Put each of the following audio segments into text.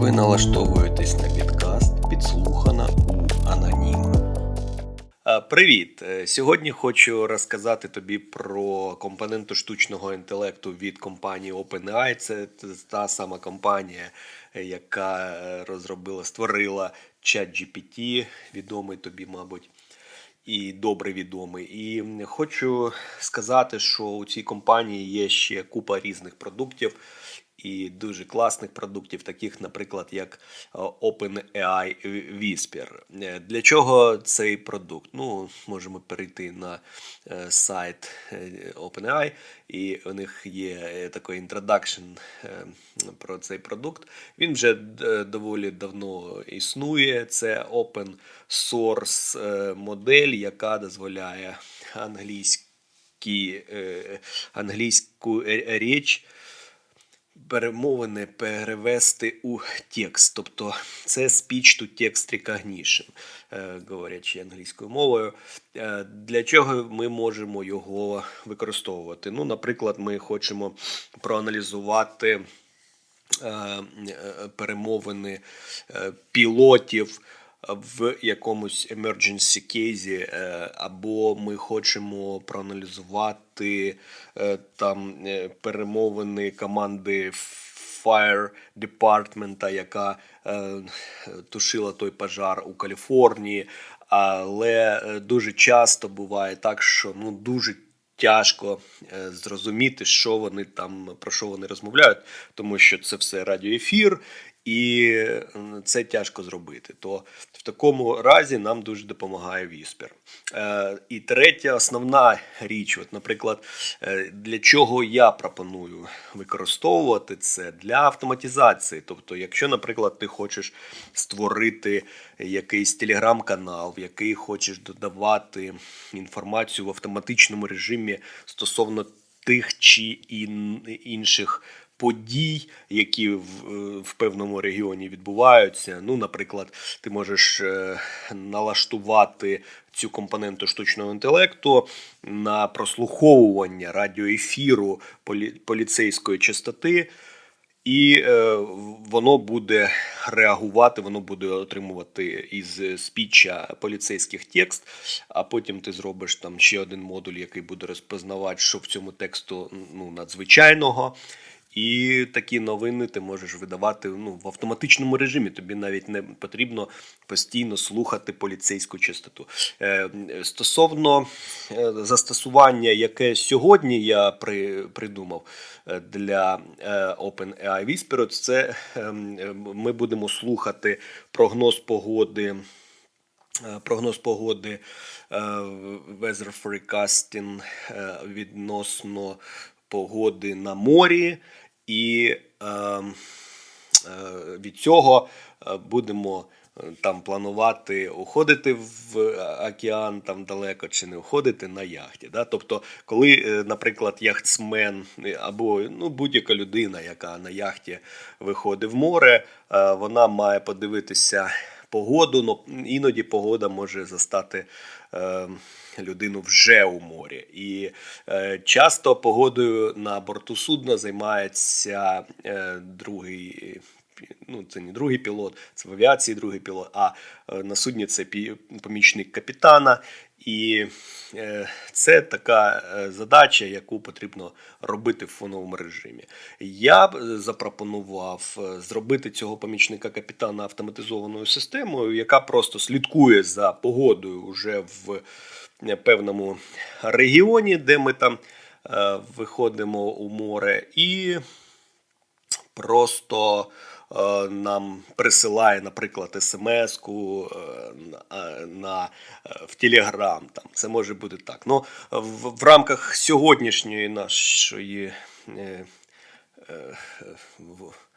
Ви налаштовуєтесь на підкаст підслухана у Аноніма. Е, Привіт! Е, Сьогодні хочу розказати тобі про компоненту штучного інтелекту від компанії OpenAI. Це та сама компанія, е, яка розробила, створила ChatGPT, відомий тобі, мабуть і добре відомий. І хочу сказати, що у цій компанії є ще купа різних продуктів. І дуже класних продуктів, таких, наприклад, як е, OpenAI Whisper. Е, Для чого цей продукт? Ну, можемо перейти на е, сайт OpenAI, і у них є такий інтродакшн про цей продукт. Він вже доволі давно існує. Це open source модель, яка дозволяє англійські, е, англійську річ перемовини перевести у текст. Тобто це speech to text recognition, е, говорячи англійською мовою. Е, Для чого ми можемо його використовувати? Ну, наприклад, ми хочемо проаналізувати е, перемовини пілотів в якомусь emergency кейсі, е, або ми хочемо проаналізувати е, там е, перемовини команди Fire Department, яка е, тушила той пожар у Каліфорнії. Але дуже часто буває так, що ну дуже тяжко зрозуміти, що вони там про що вони розмовляють, тому що це все радіоефір, і це тяжко зробити. То в такому разі нам дуже допомагає Whisper. Е, і третя основна річ, от, наприклад, е, для чого я пропоную використовувати це для автоматизації. Тобто, якщо, наприклад, ти хочеш створити якийсь телеграм-канал, в який хочеш додавати інформацію в автоматичному режимі стосовно тих чи інших подій, які в, е, в певному регіоні відбуваються. Ну, наприклад, ти можеш е, налаштувати цю компоненту штучного інтелекту на прослуховування радіоефіру полі, поліцейської частоти. І е, воно буде реагувати, воно буде отримувати із спіча поліцейських текст, а потім ти зробиш там ще один модуль, який буде розпознавати, що в цьому тексту ну, надзвичайного. І такі новини ти можеш видавати ну, в автоматичному режимі. Тобі навіть не потрібно постійно слухати поліцейську частоту. Е, стосовно е, застосування, яке сьогодні я при, придумав е, для е, OpenAI Whisper, це е, ми будемо слухати прогноз погоди. Прогноз погоди weather forecasting відносно погоди на морі, і е, е, від цього е, будемо е, там планувати уходити в океан там далеко чи не уходити на яхті. Да? Тобто, коли, е, наприклад, яхтсмен е, або ну, будь-яка людина, яка на яхті виходить в море, е, вона має подивитися погоду, но іноді погода може застати е, людину вже у морі. І е, часто погодою на борту судна займається е, другий. Ну, це не другий пілот, це в авіації другий пілот, а е, на судні це помічник капітана. І е, це така е, задача, яку потрібно робити в фоновому режимі. Я б е, запропонував зробити цього помічника капітана автоматизованою системою, яка просто слідкує за погодою вже в певному регіоні, де ми там виходимо у море, і просто е, нам присилає, наприклад, смс-ку е, на, на, е, в Телеграм. Там. Це може бути так. Ну, в, в рамках сьогоднішньої нашої. Е, е, в-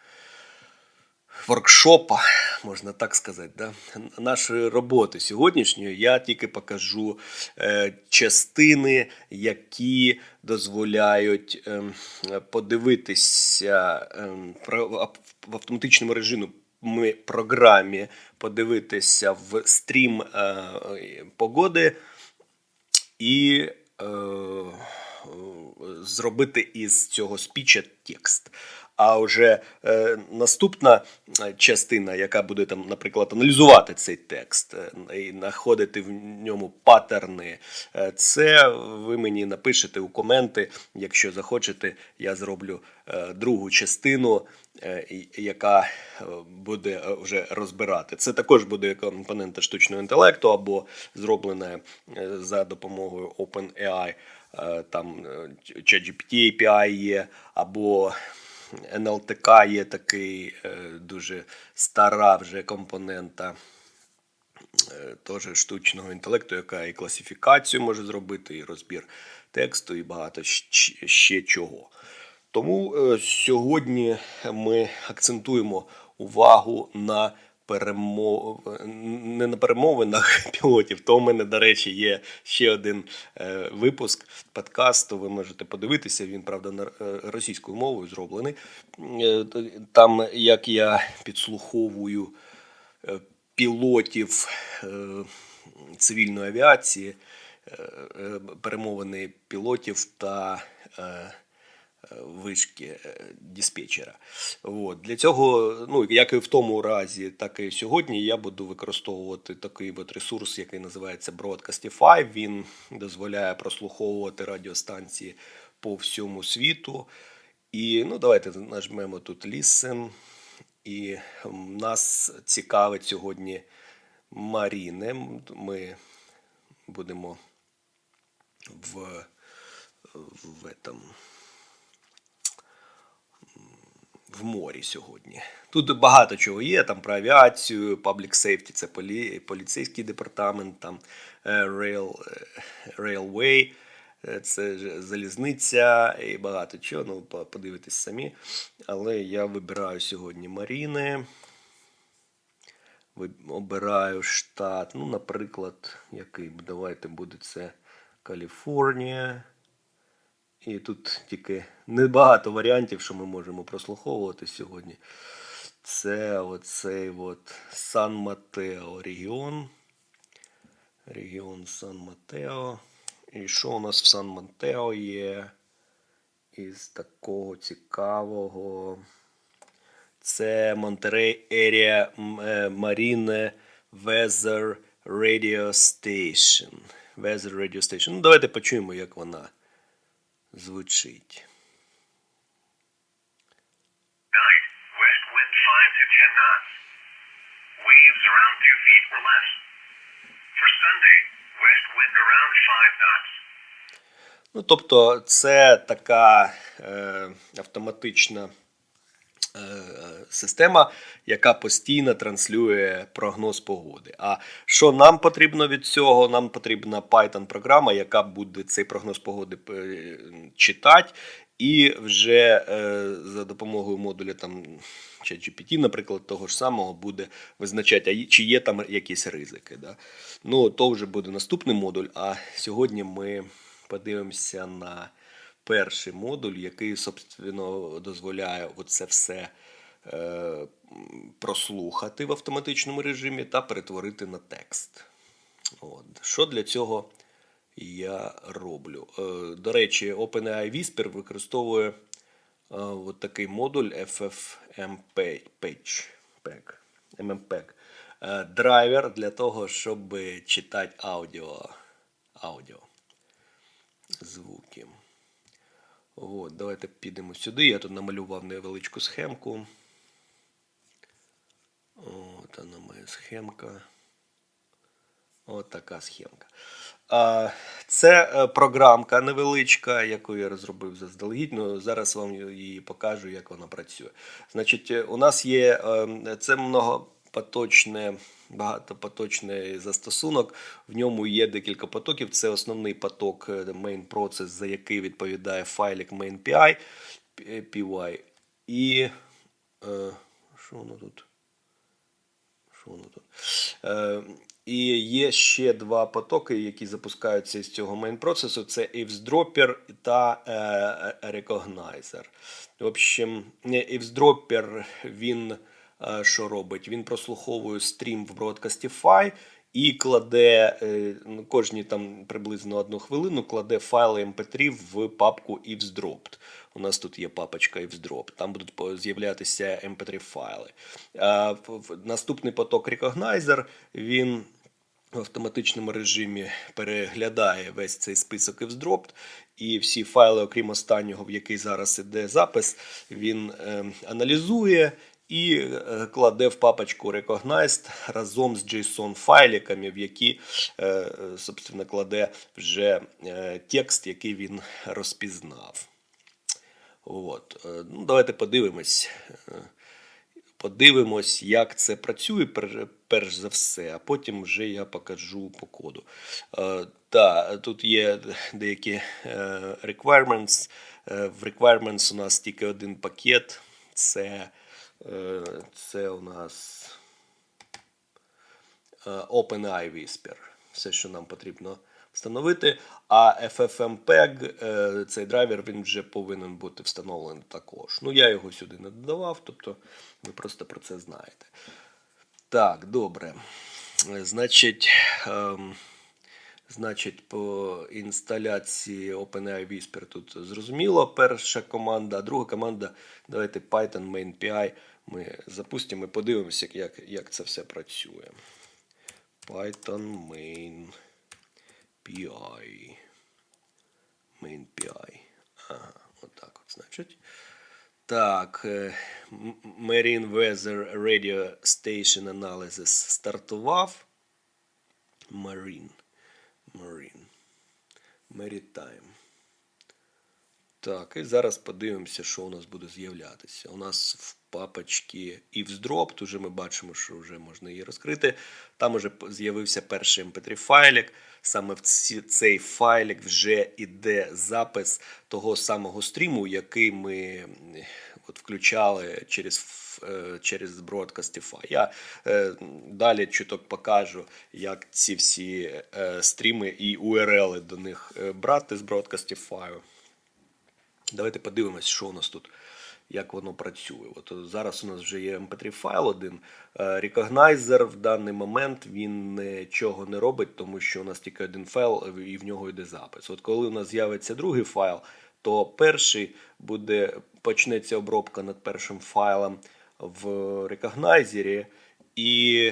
воркшопа, можна так сказати, да? нашої роботи сьогоднішньої я тільки покажу е, частини, які дозволяють е, подивитися е, в автоматичному режимі. Програмі подивитися в стрім е, погоди і е, зробити із цього спіча текст. А вже е, наступна е, частина, яка буде там, наприклад, аналізувати цей текст е, і знаходити в ньому паттерни, е, це ви мені напишете у коменти. Якщо захочете, я зроблю е, другу частину, е, яка буде вже розбирати. Це також буде компонента штучного інтелекту або зроблена за допомогою OpenAI. Там ChatGPT API є, або NLTK є такий е, дуже стара вже компонента е, теж штучного інтелекту, яка і класифікацію може зробити, і розбір тексту, і багато ще чого. Тому е, сьогодні ми акцентуємо увагу на перемов... не на перемовинах пілотів. То у мене, до речі, є ще один е, випуск подкасту. Ви можете подивитися. Він, правда, на е, російською мовою зроблений. Е, Там як я підслуховую пілотів цивільної авіації, перемовини пілотів та вишки е, диспетчера. От. Для цього, ну, як і в тому разі, так і сьогодні, я буду використовувати такий от ресурс, який називається Broadcastify. Він дозволяє прослуховувати радіостанції по всьому світу. І ну, давайте нажмемо тут Listen. І нас цікавить сьогодні Маріне. Ми будемо в, в, этом, в морі сьогодні. Тут багато чого є, там про авіацію, public safety, це полі, поліцейський департамент, там railway, е, це залізниця і багато чого. Ну, по- подивитесь самі. Але я вибираю сьогодні Маріни. Обираю штат. Ну, наприклад, який давайте буде це Каліфорнія. І тут тільки небагато варіантів, що ми можемо прослуховувати сьогодні. Це оцей от Сан Матео регіон. Регіон Сан Матео. І що у нас в Сан Матео є? Із такого цікавого. Це Monterey Area Marine Weather Radio Station. Weather Radio Station. Ну, давайте почуємо, як вона звучить. Night, west wind 5 to 10 knots. Waves around 2 feet or less. For Sunday, west wind around 5 knots. Ну, тобто, це така е, автоматична е, система, яка постійно транслює прогноз погоди. А що нам потрібно від цього? Нам потрібна Python-програма, яка буде цей прогноз погоди е, читати. І вже е, за допомогою модуля там ChatGPT, наприклад, того ж самого, буде визначати, а чи є там якісь ризики. Да? Ну, то вже буде наступний модуль. А сьогодні ми подивимося на перший модуль, який, собственно, дозволяє оце все е, прослухати в автоматичному режимі та перетворити на текст. От. Що для цього я роблю? Е, до речі, OpenAI Whisper використовує е, от такий модуль FFmpeg, MMPeg, е, драйвер для того, щоб читати аудіо. аудіо звуки. От, давайте підемо сюди. Я тут намалював невеличку схемку. От вона моя схемка. От така схемка. Це е, програмка невеличка, яку я розробив заздалегідь. Ну, зараз вам її покажу, як вона працює. Значить, е, у нас є е, це многопоточне, багатопоточний застосунок. В ньому є декілька потоків. Це основний поток е, main process, за який відповідає файлик main.py, py. І е, що воно тут? Що воно тут? Е, і є ще два потоки, які запускаються з цього main процесу: це eavesdropper та е, recognizer. В общем, eavesdropper, він е, що робить? Він прослуховує стрім в Broadcastify і кладе е, ну, кожні там приблизно одну хвилину кладе файли MP3 в папку eavesdropped. У нас тут є папочка eavesdropped, там будуть з'являтися MP3 файли. А, в- в- наступний поток Recognizer, він в автоматичному режимі переглядає весь цей список eavesdropped, і всі файли, окрім останнього, в який зараз іде запис, він е, аналізує і е, кладе в папочку Recognized разом з JSON файликами, в які е, е, собственно, кладе вже текст, який він розпізнав. От. Ну, давайте подивимось. Подивимось, як це працює перш за все, а потім вже я покажу по коду. Е, та, тут є деякі requirements. В requirements у нас тільки один пакет. Це, це у нас е, OpenAI Whisper. Все, що нам потрібно встановити. А FFmpeg, е, цей драйвер, він вже повинен бути встановлений також. Ну, я його сюди не додавав, тобто ви просто про це знаєте. Так, добре. Е, Значить, ем, значить, по інсталяції OpenAI Whisper тут зрозуміло. Перша команда, а друга команда, давайте Python Main PI. Ми запустимо і подивимося, як, як це все працює. Python Main PI. Main PI. Ага, отак от, значить. Так, е, Marine Weather Radio Station Analysis стартував. Marine. Marine. Maritime. Так, і зараз подивимося, що у нас буде з'являтися. У нас в папочці eavesdrop, вже ми бачимо, що вже можна її розкрити. Там вже з'явився перший mp3 файлик. Саме в цей файлик вже іде запис того самого стріму, який ми от включали через, е, через Broadcastify. Я е, далі чуток покажу, як ці всі е, стріми і URL до них е, брати з Broadcastify. Давайте подивимось, що у нас тут, як воно працює. От е, зараз у нас вже є mp3 файл один. Е, Recognizer в даний момент він нічого не робить, тому що у нас тільки один файл і в нього йде запис. От коли у нас з'явиться другий файл, то перший буде почнеться обробка над першим файлом в Recognizer, і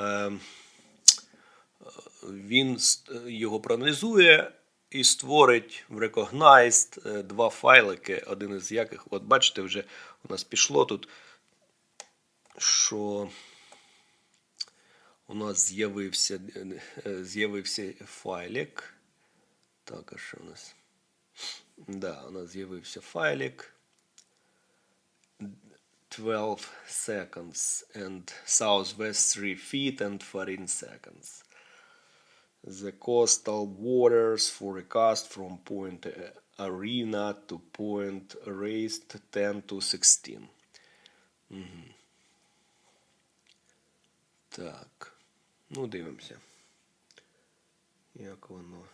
е, він його проаналізує і створить в Recognized е, два файлики, один із яких, от бачите, вже у нас пішло тут, що у нас з'явився, е, е, з'явився файлик. Так, а що у нас? Да, у нас з'явився файлик. 12 seconds and southwest 3 feet and 14 seconds. The coastal waters forecast from point uh, Arena to point Raised 10 to 16. Угу. Так. Ну, дивимося. Як воно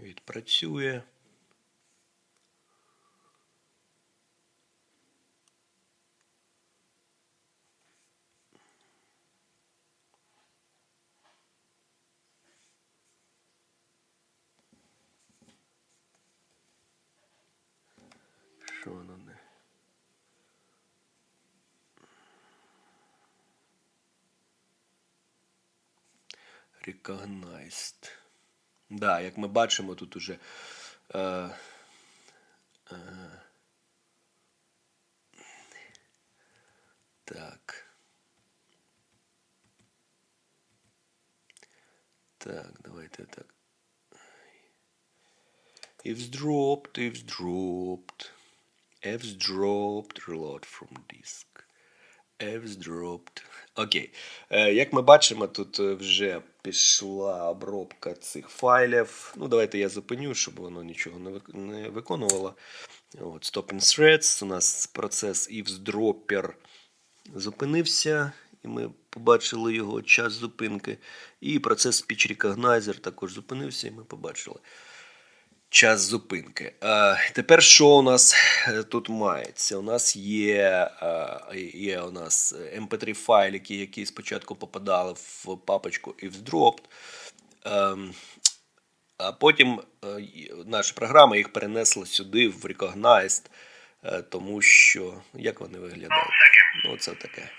відпрацює. Що воно не. Recognized. Да, як ми бачимо, тут уже. Е, е, так. Так, давайте так. Eavesdropped, eavesdropped. Eavesdropped, reload from disk. Eavesdropped. Окей. Е, як ми бачимо, тут е, вже пішла обробка цих файлів. Ну, давайте я зупиню, щоб воно нічого не, виконувало. От, Stop in threads. У нас процес eavesdropper зупинився, і ми побачили його час зупинки. І процес Speech Recognizer також зупинився, і ми побачили час зупинки. Е, тепер що у нас е, тут мається? У нас є, е, є у нас mp3 файлики, які спочатку попадали в папочку IfsDropped. Ем, а потім наша програма їх перенесла сюди в Recognized, тому що як вони виглядають? Ну, це таке.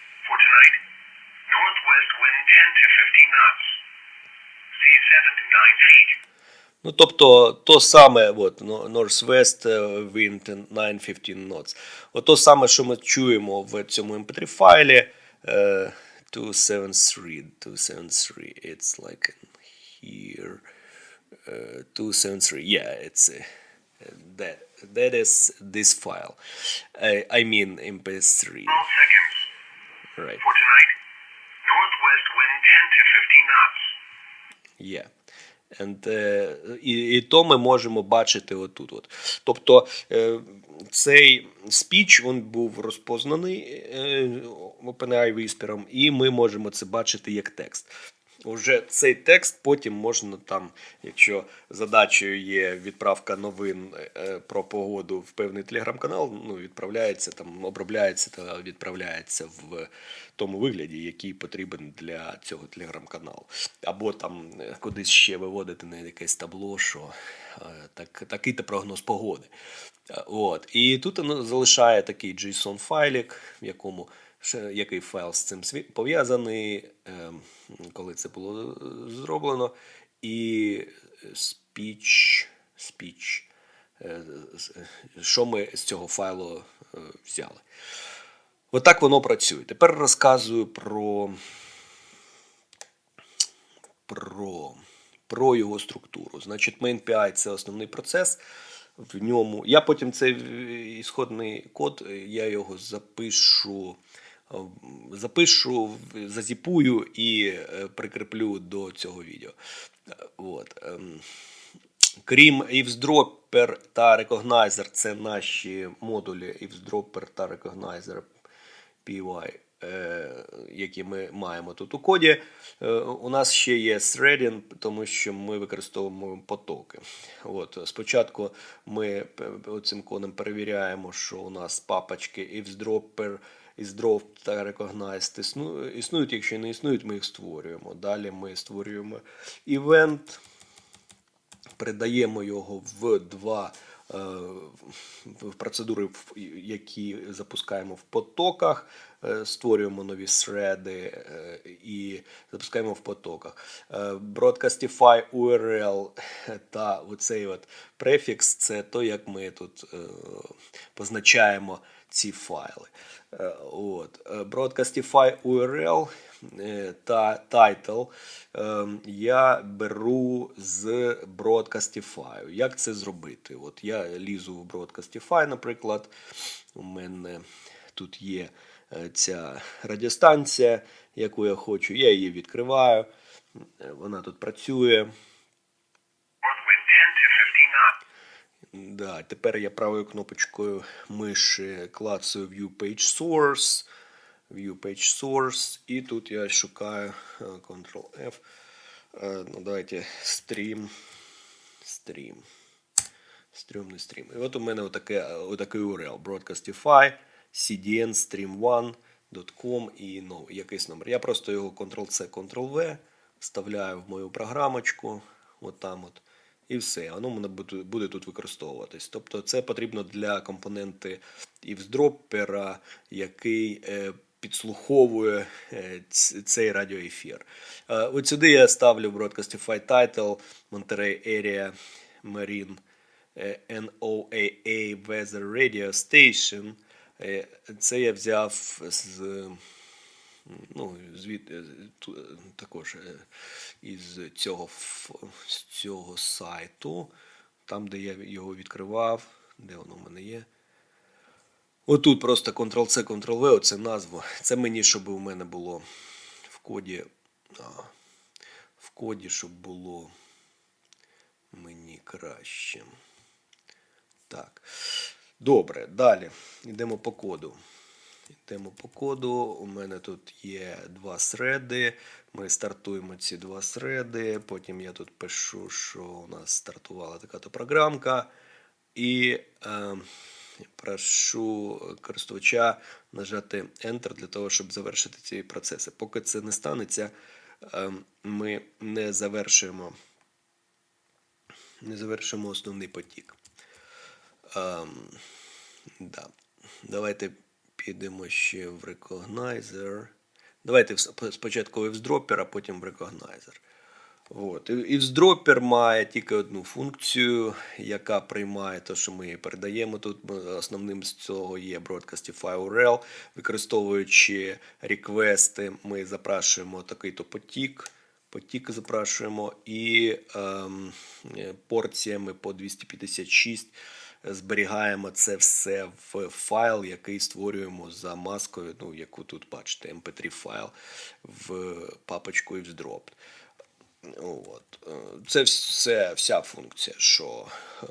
Ну, тобто, то саме, от, no- Northwest е, Wind 915 knots. От то саме, що ми чуємо в цьому mp3 файлі. е, 273, 273, it's like in here. Uh, 273, yeah, it's uh, that, that is this file. I, I mean mp3, 12 seconds. right. For tonight, northwest wind 10 to 15 knots. Є. And, е, і, і то ми можемо бачити отут. От. Тобто е, цей спіч він був розпознаний е, OpenAI віспіром, і ми можемо це бачити як текст. Уже цей текст потім можна там, якщо задачею є відправка новин е, про погоду в певний телеграм-канал, ну, відправляється, там, обробляється та відправляється в тому вигляді, який потрібен для цього телеграм-каналу. Або там е, кудись ще виводити на якесь табло, що е, так, такий-то прогноз погоди. От. І тут воно залишає такий JSON-файлик, в якому який файл з цим пов'язаний, е, коли це було е, зроблено, і speech, speech, е, е, що ми з цього файлу взяли. Отак воно працює. Тепер розказую про, про, про його структуру. Значить, MainPI – це основний процес. В ньому я потім цей е, ісходний код, е, я його запишу, е, запишу, зазіпую і прикріплю до цього відео. От. ем. Крім eavesdropper та recognizer, це наші модулі eavesdropper та recognizer PY, які ми маємо тут у коді. Е, У нас ще є threading, тому що ми використовуємо потоки. От, спочатку ми цим кодом перевіряємо, що у нас папочки eavesdropper, eavesdrop та recognized існують. Якщо не існують, ми їх створюємо. Далі ми створюємо event передаємо його в два е, процедури, які запускаємо в потоках, е, створюємо нові среди е, і запускаємо в потоках. Е, Broadcastify URL та оцей от префікс це то, як ми тут е, позначаємо ці файли. Е, От. Е, Broadcastify URL е, та title е, я беру з Broadcastify. Як це зробити? От я лізу в Broadcastify, наприклад. У мене тут є е, ця радіостанція, яку я хочу. Я її відкриваю. Е, Вона тут працює. North wind 10 to 15 knots. Да, тепер я правою кнопочкою миші клацаю View Page Source. View Page Source. І тут я шукаю е, Ctrl-F. Е, Ну, давайте стрім. Стрім. Стрімний стрім. І от у мене отаке, отакий URL. Broadcastify, cdn, stream1.com і ну, якийсь номер. Я просто його Ctrl-C, Ctrl-V вставляю в мою програмочку. От там от. І все, воно мене буде, тут використовуватись. Тобто це потрібно для компоненти eavesdropper, який е, підслуховує е, цей радіоефір. Е, от сюди я ставлю Broadcastify Title Monterey Area Marine NOAA Weather Radio Station. Е, Це я взяв з ну, звід, е, е, також із цього, з цього сайту, там, де я його відкривав, де воно в мене є. Отут просто Ctrl-C, Ctrl-V, оце назва. Це мені, щоб у мене було в коді. В коді, щоб було мені краще. Так. Добре, далі. Йдемо по коду. Йдемо по коду. У мене тут є два среди. Ми стартуємо ці два среди. Потім я тут пишу, що у нас стартувала така то програмка. І е, прошу користувача нажати Enter для того, щоб завершити ці процеси. Поки це не станеться, е, ми не завершуємо, не завершимо основний потік. Ем, да. Давайте підемо ще в Recognizer. Давайте спочатку в Eavesdropper, а потім в Recognizer. От. І Eavesdropper має тільки одну функцію, яка приймає те, що ми передаємо. Тут основним з цього є Broadcastify URL. Використовуючи реквести, ми запрашуємо такий-то потік. Потік запрашуємо і ем, е, порціями по 256 зберігаємо це все в файл, який створюємо за маскою, ну, яку тут бачите, mp3 файл в папочку Eavesdropped. От. Е, Це все, вся функція, що е,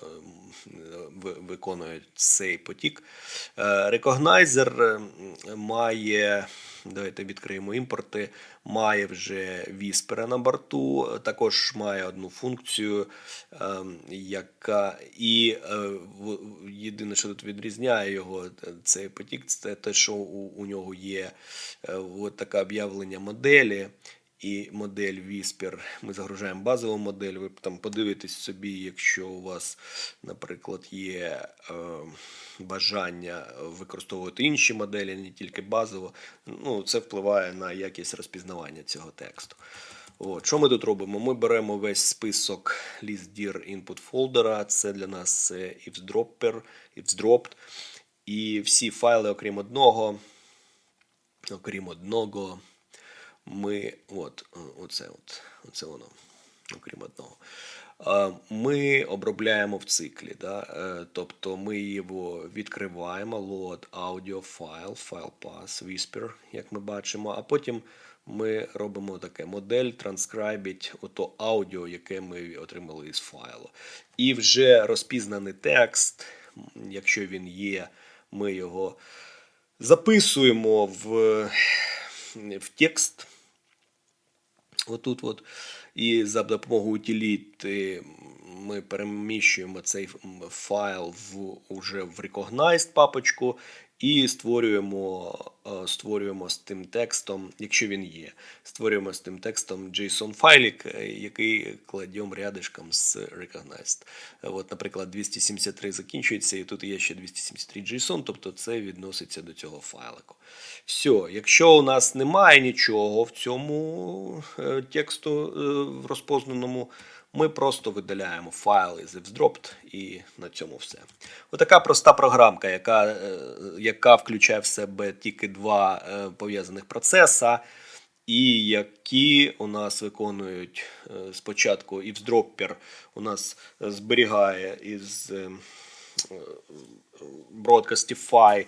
виконує цей потік. Е, Recognizer е, має, давайте відкриємо імпорти, має вже Whisper на борту, також має одну функцію, е, яка і е, єдине, що тут відрізняє його, цей потік, це те, що у, у нього є от таке об'явлення моделі і модель Whisper. Ми загружаємо базову модель. Ви там подивитесь собі, якщо у вас, наприклад, є е, бажання використовувати інші моделі, не тільки базово. Ну, це впливає на якість розпізнавання цього тексту. От. Що ми тут робимо? Ми беремо весь список list.dir input фолдера. Це для нас eavesdropper, eavesdropped. І всі файли, окрім одного, окрім одного, ми от, е, оце, от, оце воно, окрім одного. Е, Ми обробляємо в циклі. Да? е, Тобто ми його відкриваємо, load audio файл, файл pass, whisper, як ми бачимо, а потім ми робимо таке модель, транскрайбить ото аудіо, яке ми отримали із файлу. І вже розпізнаний текст, якщо він є, ми його записуємо в, в текст. Отут от. І за допомогою утиліти ми переміщуємо цей файл в, уже в Recognized папочку і створюємо, е, створюємо з тим текстом, якщо він є, створюємо з тим текстом JSON файлик, е, який кладемо рядишком з Recognized. Е, От, наприклад, 273 закінчується, і тут є ще 273 JSON, тобто це відноситься до цього файлику. Все, якщо у нас немає нічого в цьому тексту в розпознаному, ми просто видаляємо файл із Eavesdropped і на цьому все. Отака проста програмка, яка, е, яка включає в себе тільки два е, пов'язаних процеса, і які у нас виконують е, спочатку Eavesdropper у нас зберігає із Broadcastify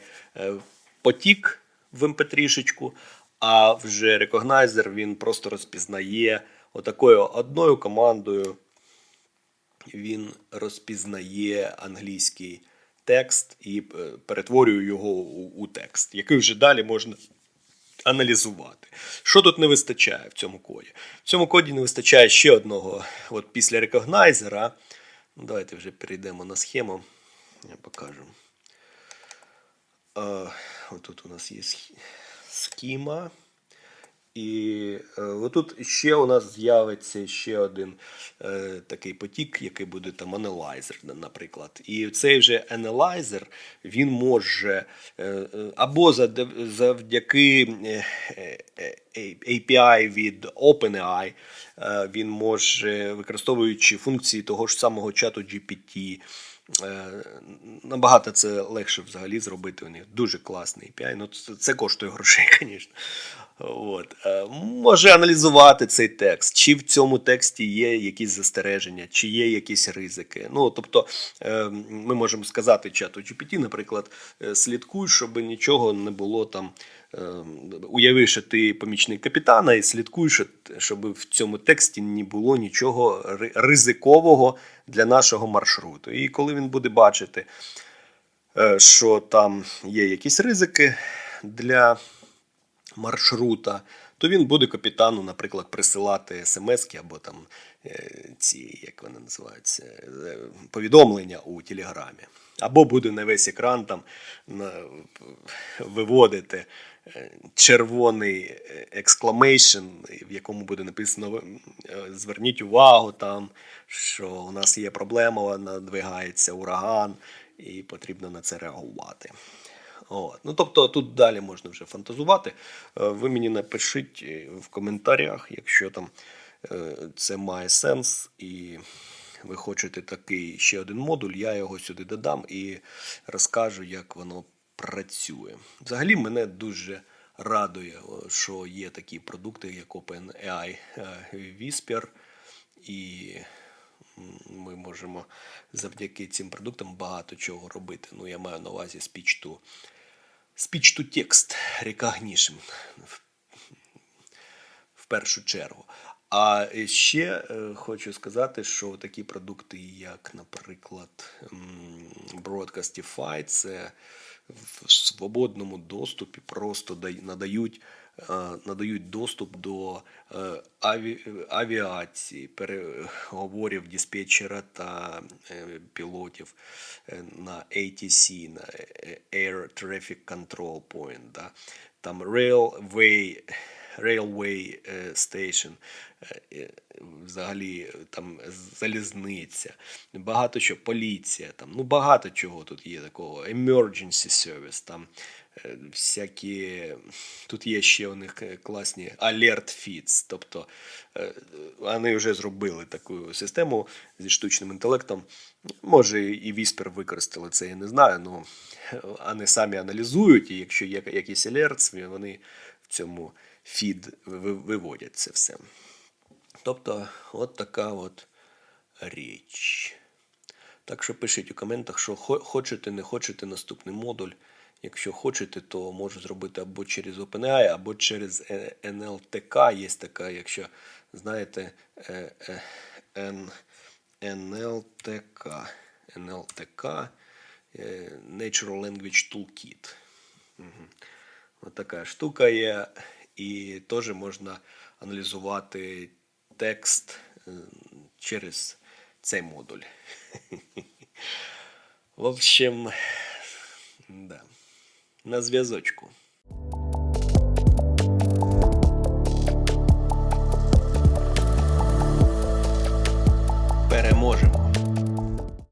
потік в mp3, а вже Recognizer він просто розпізнає отакою одною командою. Він розпізнає англійський текст і е, перетворює його у, текст, який вже далі можна аналізувати. Що тут не вистачає в цьому коді? В цьому коді не вистачає ще одного. От після рекогнайзера. Ну, давайте вже перейдемо на схему. Я покажу. Е, отут у нас є сх- схема. І е, отут ще у нас з'явиться ще один е, такий потік, який буде там аналайзер, наприклад. І цей вже аналайзер він може е, е, або завдяки е, API від OpenAI, він може, використовуючи функції того ж самого чату GPT, Набагато це легше взагалі зробити. У них дуже класний API. Ну, це, це коштує грошей, звісно. От. Е, Може аналізувати цей текст, чи в цьому тексті є якісь застереження, чи є якісь ризики. Ну, тобто, е, ми можемо сказати чату GPT, наприклад, е, слідкуй, щоб нічого не було там. Е, Уяви, що ти помічник капітана, і слідкуй, що- щоб в цьому тексті не було нічого ризикового для нашого маршруту. І коли він буде бачити, е, що там є якісь ризики, для маршрута, то він буде капітану, наприклад, присилати смс або там е, ці, як вони називаються, е, повідомлення у Телеграмі. Або буде на весь екран там виводити червоний е, exclamation, в якому буде написано е, зверніть увагу там, що у нас є проблема, надвигається ураган, і потрібно на це реагувати. От. Ну, тобто тут далі можна вже фантазувати. Е, Ви мені напишіть е, в коментарях, якщо там це має сенс, і ви хочете такий ще один модуль, я його сюди додам і розкажу, як воно працює. Взагалі мене дуже радує, що є такі продукти, як OpenAI е, Whisper, і ми можемо завдяки цим продуктам багато чого робити. Ну, я маю на увазі speech to, speech to text recognition в- в першу чергу. А ще е, хочу сказати, що такі продукти, як, наприклад, Broadcastify, це в свободному доступі просто надають, е, надають доступ до е, аві, авіації, переговорів диспетчера та е, пілотів на ATC, на Air Traffic Control Point. Да. Там Railway Railway е, Station, е, взагалі е, там залізниця, багато що, поліція, там, ну багато чого тут є такого. Emergency Service, там всякі, тут є ще у них класні alert feeds, тобто вони вже зробили таку систему зі штучним інтелектом. Може, і Whisper використали це, я не знаю, ну вони самі аналізують, і якщо є якісь alerts, вони в цьому фід виводять це все. Тобто, от така от річ. Так що пишіть у коментах, що хочете, не хочете наступний модуль. Якщо хочете, то можу зробити або через OpenAI, або через е, NLTK. Є така, якщо знаєте, е, е, NLTK. NLTK е, Natural Language Toolkit. Мгм. От така штука є, і теж можна аналізувати текст е, через цей модуль. В общем, да. На зв'язочку.